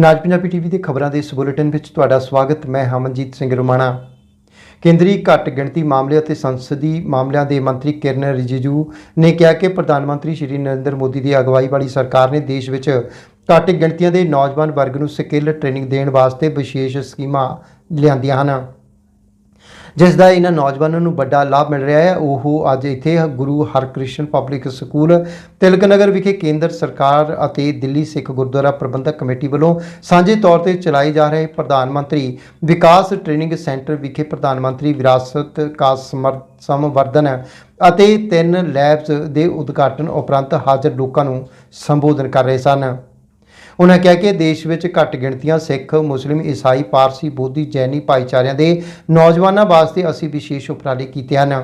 ਨਾਜ Punjabi TV ਦੇ ਖਬਰਾਂ ਦੇ ਇਸ ਬੁਲੇਟਿਨ ਵਿੱਚ ਤੁਹਾਡਾ ਸਵਾਗਤ, ਮੈਂ ਹਮਨਜੀਤ ਸਿੰਘ ਰੁਮਾਣਾ। ਕੇਂਦਰੀ ਘੱਟ ਗਿਣਤੀ ਮਾਮਲੇ ਅਤੇ ਸੰਸਦੀ ਮਾਮਲਿਆਂ ਦੇ ਮੰਤਰੀ ਕਿਰਨ ਰਿਜੀਜੂ ਨੇ ਕਿਹਾ ਕਿ ਪ੍ਰਧਾਨ ਮੰਤਰੀ ਸ਼੍ਰੀ ਨਰਿੰਦਰ ਮੋਦੀ ਦੀ ਅਗਵਾਈ ਵਾਲੀ ਸਰਕਾਰ ਨੇ ਦੇਸ਼ ਵਿੱਚ ਘੱਟ ਗਿਣਤੀਆਂ ਦੇ ਨੌਜਵਾਨ ਵਰਗ ਨੂੰ ਸਕਿੱਲ ਟ੍ਰੇਨਿੰਗ ਦੇਣ ਵਾਸਤੇ ਵਿਸ਼ੇਸ਼ ਸਕੀਮਾਂ ਲਿਆਂਦੀਆਂ ਹਨ। ਜਿਸ ਦਾ ਇਹਨਾਂ ਨੌਜਵਾਨਾਂ ਨੂੰ ਵੱਡਾ ਲਾਭ ਮਿਲ ਰਿਹਾ ਹੈ, ਉਹ ਅੱਜ ਇੱਥੇ ਗੁਰੂ ਹਰਕ੍ਰਿਸ਼ਨ ਪਬਲਿਕ ਸਕੂਲ ਤਿਲਕ ਨਗਰ ਵਿਖੇ ਕੇਂਦਰ ਸਰਕਾਰ ਅਤੇ ਦਿੱਲੀ ਸਿੱਖ ਗੁਰਦੁਆਰਾ ਪ੍ਰਬੰਧਕ ਕਮੇਟੀ ਵੱਲੋਂ ਸਾਂਝੇ ਤੌਰ ਤੇ ਚਲਾਏ ਜਾ ਰਹੇ ਪ੍ਰਧਾਨ ਮੰਤਰੀ ਵਿਕਾਸ ਟ੍ਰੇਨਿੰਗ ਸੈਂਟਰ ਵਿਖੇ ਪ੍ਰਧਾਨ ਮੰਤਰੀ ਵਿਰਾਸਤ ਕਾ ਸਮਰ- ਸੰਵਰਧਨ ਅਤੇ ਤਿੰਨ ਲੈਬਸ ਦੇ ਉਦਘਾਟਨ ਉਪਰੰਤ ਹਾਜ਼ਰ ਲੋਕਾਂ ਨੂੰ ਸੰਬੋਧਨ ਕਰ ਰਹੇ ਸਨ। ਉਹਨਾਂ ਕਿਹਾ ਕਿ ਦੇਸ਼ ਵਿੱਚ ਘੱਟ ਗਿਣਤੀਆਂ ਸਿੱਖ, ਮੁਸਲਿਮ, ਈਸਾਈ, ਪਾਰਸੀ, ਬੋਧੀ, ਜੈਨੀ ਭਾਈਚਾਰਿਆਂ ਦੇ ਨੌਜਵਾਨਾਂ ਵਾਸਤੇ ਅਸੀਂ ਵਿਸ਼ੇਸ਼ ਉਪਰਾਲੇ ਕੀਤੇ ਹਨ।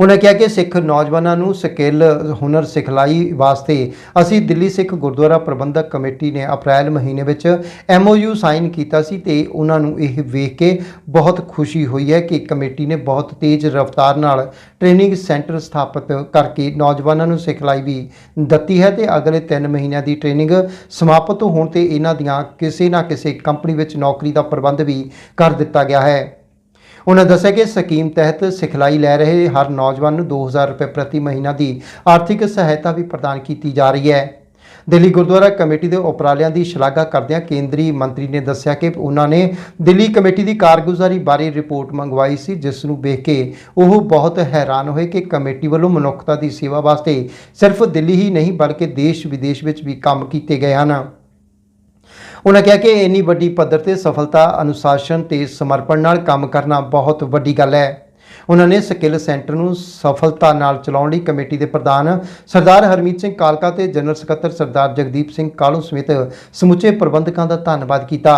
ਉਹਨਾਂ ਕਿਹਾ ਕਿ ਸਿੱਖ ਨੌਜਵਾਨਾਂ ਨੂੰ ਸਕਿੱਲ, ਹੁਨਰ ਸਿਖਲਾਈ ਵਾਸਤੇ ਅਸੀਂ ਦਿੱਲੀ ਸਿੱਖ ਗੁਰਦੁਆਰਾ ਪ੍ਰਬੰਧਕ ਕਮੇਟੀ ਨੇ ਅਪ੍ਰੈਲ ਮਹੀਨੇ ਵਿੱਚ ਐਮਓਯੂ ਸਾਈਨ ਕੀਤਾ ਸੀ ਤੇ ਉਹਨਾਂ ਨੂੰ ਇਹ ਵੇਖ ਕੇ ਬਹੁਤ ਖੁਸ਼ੀ ਹੋਈ ਹੈ ਕਿ ਕਮੇਟੀ ਨੇ ਬਹੁਤ ਤੇਜ਼ ਰਫ਼ਤਾਰ ਨਾਲ ਟ੍ਰੇਨਿੰਗ ਸੈਂਟਰ ਸਥਾਪਿਤ ਕਰਕੇ ਨੌਜਵਾਨਾਂ ਨੂੰ ਸਿਖਲਾਈ ਵੀ ਦਿੱਤੀ ਹੈ ਤੇ ਅਗਲੇ 3 ਮਹੀਨਿਆਂ ਦੀ ਟ੍ਰੇਨਿੰਗ ਸਮਾਪਤ ਹੋਣ ਤੇ ਇਹਨਾਂ ਦੀਆਂ ਕਿਸੇ ਨਾ ਕਿਸੇ ਕੰਪਨੀ ਵਿੱਚ ਨੌਕਰੀ ਦਾ ਪ੍ਰਬੰਧ ਵੀ ਕਰ ਦਿੱਤਾ ਗਿਆ ਹੈ। ਉਹਨਾਂ ਦੱਸਿਆ ਕਿ ਸਕੀਮ ਤਹਿਤ ਸਿਖਲਾਈ ਲੈ ਰਹੇ ਹਰ ਨੌਜਵਾਨ ਨੂੰ 2000 ਰੁਪਏ ਪ੍ਰਤੀ ਮਹੀਨਾ ਦੀ ਆਰਥਿਕ ਸਹਾਇਤਾ ਵੀ ਪ੍ਰਦਾਨ ਕੀਤੀ ਜਾ ਰਹੀ ਹੈ। ਦਿੱਲੀ ਗੁਰਦੁਆਰਾ ਕਮੇਟੀ ਦੇ ਉਪਰਾਲਿਆਂ ਦੀ ਸ਼ਲਾਘਾ ਕਰਦਿਆਂ ਕੇਂਦਰੀ ਮੰਤਰੀ ਨੇ ਦੱਸਿਆ ਕਿ ਉਹਨਾਂ ਨੇ ਦਿੱਲੀ ਕਮੇਟੀ ਦੀ ਕਾਰਗੁਜ਼ਾਰੀ ਬਾਰੇ ਰਿਪੋਰਟ ਮੰਗਵਾਈ ਸੀ, ਜਿਸ ਨੂੰ ਵੇਖ ਕੇ ਉਹ ਬਹੁਤ ਹੈਰਾਨ ਹੋਏ ਕਿ ਕਮੇਟੀ ਵੱਲੋਂ ਮਨੁੱਖਤਾ ਦੀ ਸੇਵਾ ਵਾਸਤੇ ਸਿਰਫ ਦਿੱਲੀ ਹੀ ਨਹੀਂ, ਬਲਕਿ ਦੇਸ਼ ਵਿਦੇਸ਼ ਵਿੱਚ ਵੀ ਕੰਮ ਕੀਤੇ ਗਏ ਹਨ। ਉਹਨਾਂ ਕਿਹਾ ਕਿ ਇੰਨੀ ਵੱਡੀ ਪੱਧਰ ਤੇ ਸਫਲਤਾ, ਅਨੁਸ਼ਾਸਨ ਤੇ ਸਮਰਪਣ ਨਾਲ ਕੰਮ ਕਰਨਾ ਬਹੁਤ ਵੱਡੀ ਗੱਲ ਹੈ। ਉਹਨਾਂ ਨੇ ਸਕਿੱਲ ਸੈਂਟਰ ਨੂੰ ਸਫਲਤਾ ਨਾਲ ਚਲਾਉਣ ਲਈ ਕਮੇਟੀ ਦੇ ਪ੍ਰਧਾਨ ਸਰਦਾਰ ਹਰਮੀਤ ਸਿੰਘ ਕਾਲਕਾ ਤੇ ਜਨਰਲ ਸਕੱਤਰ ਸਰਦਾਰ ਜਗਦੀਪ ਸਿੰਘ ਕਾਲੂ ਸਮੇਤ ਸਮੁੱਚੇ ਪ੍ਰਬੰਧਕਾਂ ਦਾ ਧੰਨਵਾਦ ਕੀਤਾ।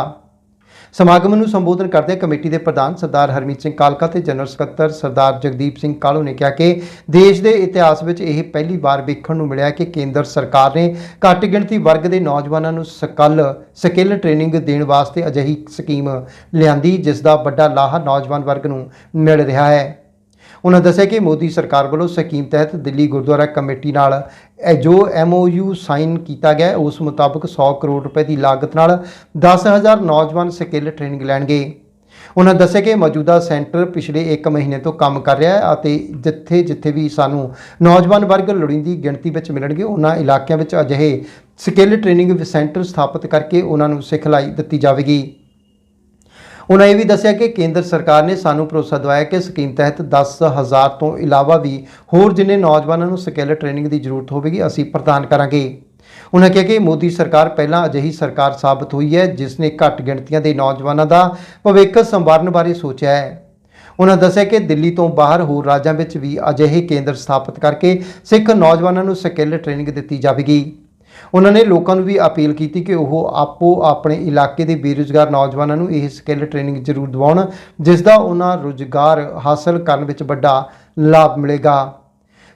ਸਮਾਗਮ ਨੂੰ ਸੰਬੋਧਨ ਕਰਦਿਆਂ ਕਮੇਟੀ ਦੇ ਪ੍ਰਧਾਨ ਸਰਦਾਰ ਹਰਮੀਤ ਸਿੰਘ ਕਾਲਕਾ ਤੇ ਜਨਰਲ ਸਕੱਤਰ ਸਰਦਾਰ ਜਗਦੀਪ ਸਿੰਘ ਕਾਲੋ ਨੇ ਕਿਹਾ ਕਿ ਦੇਸ਼ ਦੇ ਇਤਿਹਾਸ ਵਿੱਚ ਇਹ ਪਹਿਲੀ ਵਾਰ ਵੇਖਣ ਨੂੰ ਮਿਲਿਆ ਕਿ ਕੇਂਦਰ ਸਰਕਾਰ ਨੇ ਘੱਟ ਗਿਣਤੀ ਵਰਗ ਦੇ ਨੌਜਵਾਨਾਂ ਨੂੰ ਸਕਲ, ਸਕਿੱਲ ਟ੍ਰੇਨਿੰਗ ਦੇਣ ਵਾਸਤੇ ਅਜਿਹੀ ਸਕੀਮ ਲਿਆਂਦੀ, ਜਿਸ ਦਾ ਵੱਡਾ ਲਾਹਾ ਨੌਜਵਾਨ ਵਰਗ ਨੂੰ ਮਿਲ ਰਿਹਾ ਹੈ। ਉਹਨਾਂ ਦੱਸਿਆ ਕਿ ਮੋਦੀ ਸਰਕਾਰ ਵੱਲੋਂ ਸਕੀਮ ਤਹਿਤ ਦਿੱਲੀ ਗੁਰਦੁਆਰਾ ਕਮੇਟੀ ਨਾਲ ਇਹ ਜੋ ਐਮਓਯੂ ਸਾਈਨ ਕੀਤਾ ਗਿਆ ਉਸ ਮੁਤਾਬਕ 100 ਕਰੋੜ ਰੁਪਏ ਦੀ ਲਾਗਤ ਨਾਲ 10000 ਨੌਜਵਾਨ ਸਕਿੱਲ ਟ੍ਰੇਨਿੰਗ ਲੈਣਗੇ। ਉਹਨਾਂ ਦੱਸਿਆ ਕਿ ਮੌਜੂਦਾ ਸੈਂਟਰ ਪਿਛਲੇ 1 ਮਹੀਨੇ ਤੋਂ ਕੰਮ ਕਰ ਰਿਹਾ ਹੈ ਅਤੇ ਜਿੱਥੇ ਜਿੱਥੇ ਵੀ ਸਾਨੂੰ ਨੌਜਵਾਨ ਵਰਗ ਲੋੜੀਂਦੀ ਗਿਣਤੀ ਵਿੱਚ ਮਿਲਣਗੇ, ਉਹਨਾਂ ਇਲਾਕਿਆਂ ਵਿੱਚ ਅਜਿਹੇ ਸਕਿੱਲ ਟ੍ਰੇਨਿੰਗ ਸੈਂਟਰ ਸਥਾਪਿਤ ਕਰਕੇ ਉਹਨਾਂ ਨੂੰ ਸਿਖਲਾਈ ਦਿੱਤੀ ਜਾਵੇਗੀ। ਉਹਨਾਂ ਇਹ ਵੀ ਦੱਸਿਆ ਕਿ ਕੇਂਦਰ ਸਰਕਾਰ ਨੇ ਸਾਨੂੰ ਭਰੋਸਾ ਦਵਾਇਆ ਕਿ ਸਕੀਮ ਤਹਿਤ 10000 ਤੋਂ ਇਲਾਵਾ ਵੀ ਹੋਰ ਜਿੰਨੇ ਨੌਜਵਾਨਾਂ ਨੂੰ ਸਕਿੱਲ ਟ੍ਰੇਨਿੰਗ ਦੀ ਜ਼ਰੂਰਤ ਹੋਵੇਗੀ, ਅਸੀਂ ਪ੍ਰਦਾਨ ਕਰਾਂਗੇ। ਉਹਨਾਂ ਕਿਹਾ ਕਿ ਮੋਦੀ ਸਰਕਾਰ ਪਹਿਲਾਂ ਅਜਿਹੀ ਸਰਕਾਰ ਸਾਬਤ ਹੋਈ ਹੈ, ਜਿਸ ਨੇ ਘੱਟ ਗਿਣਤੀਆਂ ਦੇ ਨੌਜਵਾਨਾਂ ਦਾ ਭਵਿੱਖ ਸੰਵਾਰਨ ਬਾਰੇ ਸੋਚਿਆ ਹੈ। ਉਹਨਾਂ ਦੱਸਿਆ ਕਿ ਦਿੱਲੀ ਤੋਂ ਬਾਹਰ ਹੋਰ ਰਾਜਾਂ ਵਿੱਚ ਵੀ ਅਜਿਹੇ ਕੇਂਦਰ ਸਥਾਪਿਤ ਕਰਕੇ ਸਿੱਖ ਨੌਜਵਾਨਾਂ ਨੂੰ ਸਕਿੱਲ ਟ੍ਰੇਨਿੰਗ ਦਿੱਤੀ ਜਾਵੇਗੀ। ਉਹਨਾਂ ਨੇ ਲੋਕਾਂ ਨੂੰ ਵੀ ਅਪੀਲ ਕੀਤੀ ਕਿ ਉਹ ਆਪੋ ਆਪਣੇ ਇਲਾਕੇ ਦੇ ਬੇਰੁਜ਼ਗਾਰ ਨੌਜਵਾਨਾਂ ਨੂੰ ਇਹ ਸਕਿੱਲ ਟ੍ਰੇਨਿੰਗ ਜ਼ਰੂਰ ਦਿਵਾਉਣ, ਜਿਸ ਦਾ ਉਹਨਾਂ ਰੁਜ਼ਗਾਰ ਹਾਸਲ ਕਰਨ ਵਿੱਚ ਵੱਡਾ ਲਾਭ ਮਿਲੇਗਾ।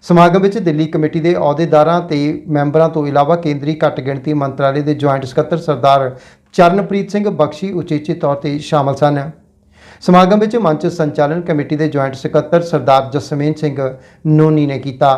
ਸਮਾਗਮ ਵਿੱਚ ਦਿੱਲੀ ਕਮੇਟੀ ਦੇ ਅਹੁਦੇਦਾਰਾਂ ਤੇ ਮੈਂਬਰਾਂ ਤੋਂ ਇਲਾਵਾ ਕੇਂਦਰੀ ਘੱਟ ਗਿਣਤੀ ਮੰਤਰਾਲੇ ਦੇ ਜੁਆਇੰਟ ਸਕੱਤਰ ਸਰਦਾਰ ਚਰਨਪ੍ਰੀਤ ਸਿੰਘ ਬਖਸ਼ੀ ਉਚੇਚੇ ਤੌਰ ਤੇ ਸ਼ਾਮਲ ਸਨ। ਸਮਾਗਮ ਵਿੱਚ ਮੰਚ ਸੰਚਾਲਨ ਕਮੇਟੀ ਦੇ ਜੁਆਇੰਟ ਸਕੱਤਰ ਸਰਦਾਰ ਜਸਮੇਨ ਸਿੰਘ ਨੋਨੀ ਨੇ ਕੀਤਾ।